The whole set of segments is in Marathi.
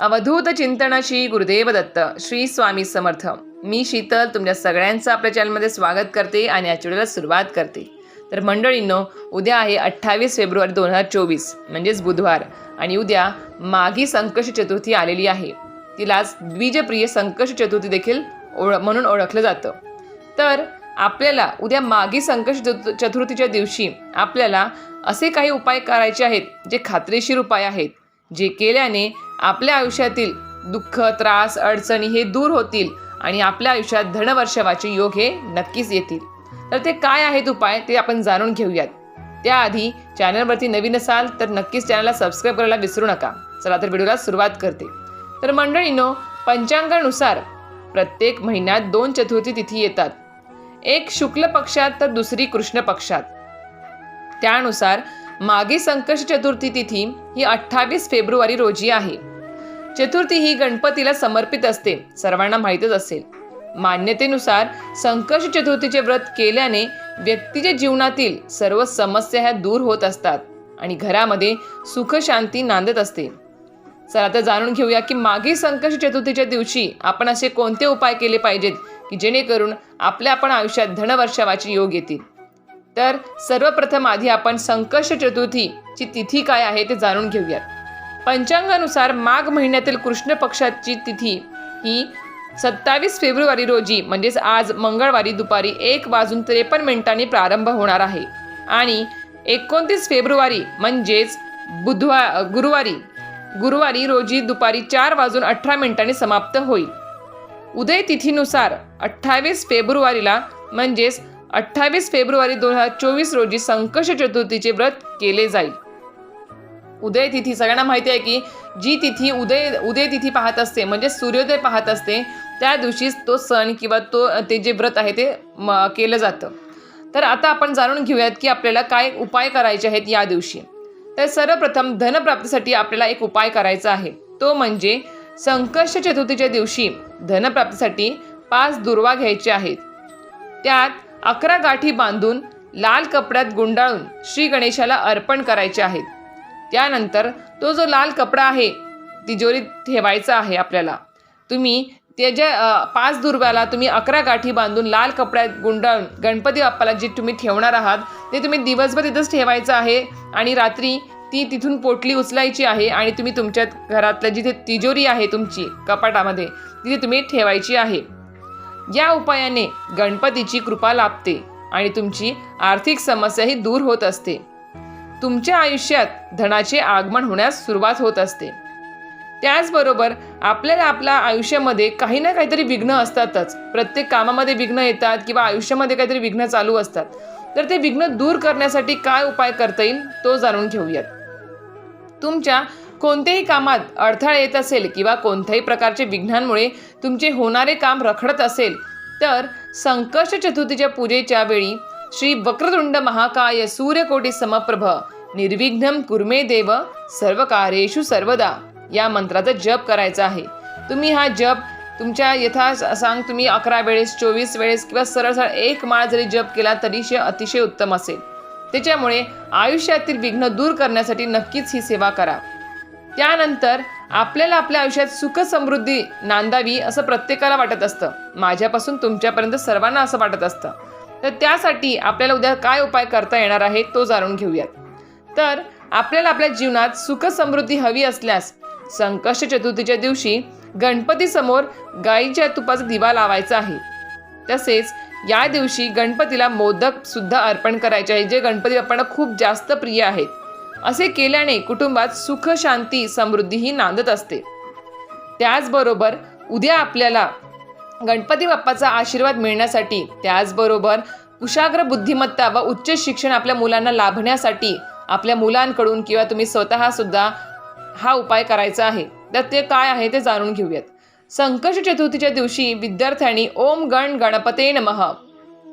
अवधूत चिंतनाशी गुरुदेव दत्त. श्री स्वामी समर्थ. मी शीतल तुमच्या सगळ्यांचं आपल्या चॅनलमध्ये स्वागत करते आणि आठवड्याला सुरुवात करते. तर मंडळींनो उद्या आहे अठ्ठावीस फेब्रुवारी दोन हजार चोवीस म्हणजेच बुधवार. आणि उद्या माघी संकष्ट चतुर्थी आलेली आहे. तिलाच द्विजप्रिय संकष्ट चतुर्थी देखील ओळ म्हणून ओळखलं जातं. तर आपल्याला उद्या मागी संकष्ट चतु- चतुर्थीच्या दिवशी आपल्याला असे काही उपाय करायचे आहेत जे खात्रीशीर उपाय आहेत जे केल्याने आपल्या आयुष्यातील दुःख त्रास अडचणी हे दूर होतील आणि आपल्या आयुष्यात धनवर्षवाचे योग हे नक्कीच येतील. तर ते काय आहेत उपाय ते आपण जाणून घेऊयात. त्याआधी चॅनलवरती नवीन असाल तर नक्कीच चॅनलला सबस्क्राईब करायला विसरू नका. चला तर व्हिडिओला सुरुवात करते. तर मंडळीनो पंचांगानुसार प्रत्येक महिन्यात दोन चतुर्थी तिथी येतात. एक शुक्ल पक्षात तर दुसरी कृष्ण पक्षात. त्यानुसार मागे संकष्ट चतुर्थी तिथी ही अठ्ठावीस फेब्रुवारी रोजी आहे. चतुर्थी ही गणपतीला समर्पित असते. सर्वांना माहीतच असेल. मान्यतेनुसार संकष्ट चतुर्थीचे व्रत केल्याने व्यक्तीच्या जीवनातील सर्व समस्या ह्या दूर होत असतात आणि घरामध्ये सुख शांती नांदत असते. चला तर जाणून घेऊया की मागे संकष्ट चतुर्थीच्या दिवशी आपण असे कोणते उपाय केले पाहिजेत की जेणेकरून आपल्या आपण आयुष्यात धनवर्षावाचे योग येतील? तर सर्वप्रथम आधी आपण संकष्ट चतुर्थीची तिथी काय आहे ते जाणून घेऊयात. पंचांगानुसार माघ महिन्यातील कृष्ण पक्षाची तिथी ही सत्तावीस फेब्रुवारी रोजी म्हणजेच आज मंगळवारी दुपारी एक वाजून त्रेपन्न मिनिटांनी प्रारंभ होणार आहे. आणि एकोणतीस फेब्रुवारी म्हणजेच बुधवा गुरुवारी गुरुवारी रोजी दुपारी चार वाजून अठरा मिनिटांनी समाप्त होईल. उदय तिथीनुसार अठ्ठावीस फेब्रुवारीला म्हणजेच अठ्ठावीस फेब्रुवारी दोन हजार चोवीस रोजी संकष्ट चतुर्थीचे व्रत केले जाईल. उदय तिथी सगळ्यांना माहिती आहे की जी तिथी उदय उदय तिथी पाहत असते म्हणजे सूर्योदय पाहत असते त्या दिवशीच तो सण किंवा तो ते जे व्रत आहे ते म केलं जातं. तर आता आपण जाणून घेऊयात की आपल्याला काय उपाय करायचे आहेत या दिवशी. तर सर्वप्रथम धनप्राप्तीसाठी आपल्याला एक उपाय करायचा आहे. तो म्हणजे संकष्ट चतुर्थीच्या दिवशी धनप्राप्तीसाठी पाच दुर्वा घ्यायचे आहेत. त्यात अकरा गाठी बांधून लाल कपड्यात गुंडाळून श्री गणेशाला अर्पण करायचे आहेत. त्यानंतर तो जो लाल कपडा आहे तिजोरीत ठेवायचा आहे आपल्याला. तुम्ही त्याच्या पाच दुर्व्याला तुम्ही अकरा गाठी बांधून लाल कपड्यात गुंडाळून गणपती बाप्पाला जे तुम्ही ठेवणार आहात ते तुम्ही दिवसभर तिथंच ठेवायचं आहे आणि रात्री ती तिथून पोटली उचलायची आहे आणि तुम्ही तुमच्या घरातल्या जिथे तिजोरी आहे तुमची कपाटामध्ये तिथे तुम्ही ठेवायची आहे. या उपायाने गणपतीची कृपा लाभते आणि तुमची आर्थिक समस्याही दूर होत असते. तुमच्या आयुष्यात धनाचे आगमन होण्यास सुरुवात होत असते. त्याचबरोबर आपल्याला आपल्या आयुष्यामध्ये काही ना काहीतरी विघ्न असतातच. प्रत्येक कामामध्ये विघ्न येतात किंवा आयुष्यामध्ये काहीतरी विघ्न चालू असतात. तर ते विघ्न दूर करण्यासाठी काय उपाय करता येईल तो जाणून घेऊयात. तुमच्या कोणत्याही कामात अडथळा येत असेल किंवा कोणत्याही प्रकारचे विघ्नांमुळे तुमचे होणारे काम रखडत असेल तर संकष्ट चतुर्थीच्या पूजेच्या वेळी श्री वक्रतुंड महाकाय सूर्यकोटी समप्रभ निर्विघ्नम कुर्मे देव सर्व कार्येषु सर्वदा. या मंत्राचा जप करायचा आहे. तुम्ही हा जप तुमच्या यथा सांग तुम्ही अकरा वेळेस चोवीस वेळेस किंवा सरळ सरळ एक माळ जरी जप केला तरी अतिशय उत्तम असेल. त्याच्यामुळे आयुष्यातील विघ्न दूर करण्यासाठी नक्कीच ही सेवा करा. त्यानंतर आपल्याला आपल्या आयुष्यात सुख समृद्धी नांदावी असं प्रत्येकाला वाटत असतं. माझ्यापासून तुमच्यापर्यंत सर्वांना असं वाटत असतं. तर त्यासाठी आपल्याला उद्या काय उपाय करता येणार आहे तो जाणून घेऊयात. तर आपल्याला आपल्या जीवनात सुख समृद्धी हवी असल्यास संकष्ट चतुर्थीच्या दिवशी गणपतीसमोर गाईच्या तुपाचा दिवा लावायचा आहे. तसेच या दिवशी गणपतीला मोदक सुद्धा अर्पण करायचे आहे जे गणपती बाप्पांना खूप जास्त प्रिय आहेत. असे केल्याने कुटुंबात सुख शांती समृद्धी ही नांदत असते. त्याचबरोबर उद्या आपल्याला गणपती बाप्पाचा आशीर्वाद मिळण्यासाठी त्याचबरोबर कुशाग्र बुद्धिमत्ता व उच्च शिक्षण आपल्या मुलांना लाभण्यासाठी आपल्या मुलांकडून किंवा तुम्ही स्वतः सुद्धा हा उपाय करायचा आहे. तर ते काय आहे ते जाणून घेऊयात. संकष्ट चतुर्थीच्या दिवशी विद्यार्थ्यांनी ओम गण गणपते नमः.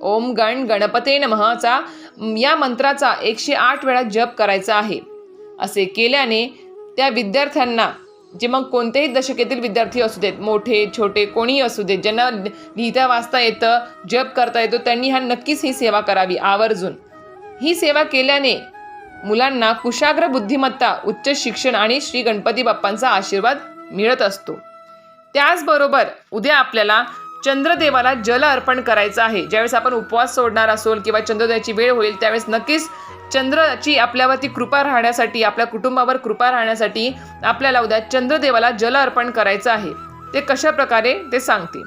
ओम गण गणपते नमःचा या मंत्राचा एकशे आठ वेळा जप करायचा आहे. असे केल्याने त्या विद्यार्थ्यांना जे मग कोणत्याही दशकेतील विद्यार्थी असू देत मोठे छोटे कोणीही असू देत ज्यांना लिहिता वाचता येतं जप करता येतो त्यांनी हा नक्कीच ही सेवा करावी आवर्जून. ही सेवा केल्याने मुलांना कुशाग्र बुद्धिमत्ता उच्च शिक्षण आणि श्री गणपती बाप्पांचा आशीर्वाद मिळत असतो. त्याचबरोबर उद्या आपल्याला चंद्रदेवाला जल अर्पण करायचं आहे. ज्यावेळेस आपण उपवास सोडणार असोल किंवा चंद्रोदयाची वेळ होईल त्यावेळेस नक्कीच चंद्राची आपल्यावरती कृपा राहण्यासाठी आपल्या कुटुंबावर कृपा राहण्यासाठी आपल्याला उद्या चंद्रदेवाला जल अर्पण करायचं आहे. ते कशा प्रकारे? ते सांगते.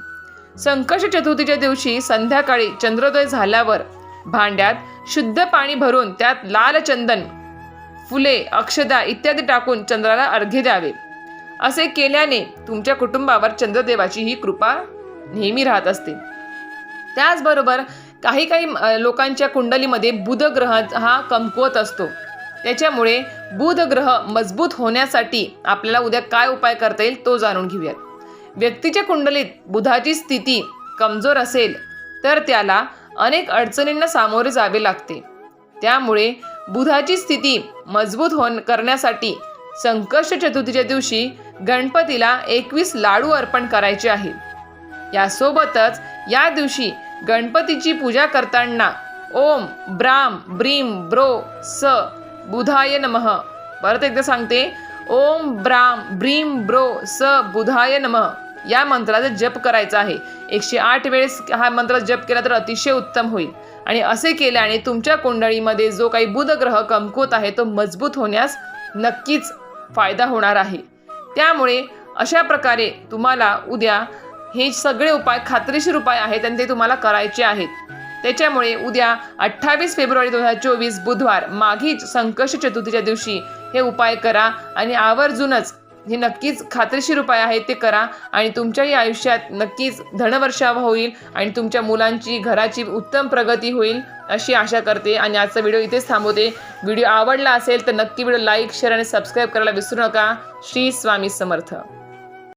संकष्ट चतुर्थीच्या दिवशी संध्याकाळी चंद्रोदय झाल्यावर भांड्यात शुद्ध पाणी भरून त्यात लाल चंदन फुले अक्षदा इत्यादी टाकून चंद्राला अर्घ्य द्यावे. असे केल्याने तुमच्या कुटुंबावर चंद्रदेवाची ही कृपा नेहमी राहत असते त्याचबरोबर काही काही लोकांच्या कुंडलीमध्ये बुध ग्रह हा कमकुवत असतो. त्याच्यामुळे बुध ग्रह मजबूत होण्यासाठी आपल्याला उद्या काय उपाय करता येईल तो जाणून घेऊयात. व्यक्तीच्या कुंडलीत बुधाची स्थिती कमजोर असेल तर त्याला अनेक अडचणींना सामोरे जावे लागते. त्यामुळे बुधाची स्थिती मजबूत होण करण्यासाठी संकष्ट चतुर्थीच्या दिवशी गणपतीला एकवीस लाडू अर्पण करायचे आहे. यासोबतच या दिवशी गणपतीची पूजा करताना ओम ब्राम ब्रीम ब्रो स बुधाय नमः. परत एकदा सांगते. ओम ब्राम ब्रीम ब्रो स बुधाय नमः. या मंत्राचा जप करायचा आहे. एकशे आठ वेळेस हा मंत्र जप केला तर अतिशय उत्तम होईल. आणि असे केल्याने तुमच्या कुंडळीमध्ये जो काही बुध ग्रह कमकुवत आहे तो मजबूत होण्यास नक्कीच फायदा होणार आहे. त्यामुळे अशा प्रकारे तुम्हाला उद्या हे सगळे उपाय खात्रीशीर उपाय आहेत आणि ते तुम्हाला करायचे आहेत. त्याच्यामुळे उद्या अठ्ठावीस फेब्रुवारी दोन हजार चोवीस बुधवार माघीच संकष्ट चतुर्थीच्या दिवशी हे उपाय करा आणि आवर्जूनच हे नक्कीच खात्रीशीर उपाय आहेत ते करा आणि तुमच्याही आयुष्यात नक्कीच धनवर्षाव होईल आणि तुमच्या मुलांची घराची उत्तम प्रगती होईल अशी आशा करते आणि आजचा व्हिडिओ इथेच थांबवते. व्हिडिओ आवडला असेल तर नक्की व्हिडिओ लाईक शेअर आणि सबस्क्राईब करायला विसरू नका. श्री स्वामी समर्थ.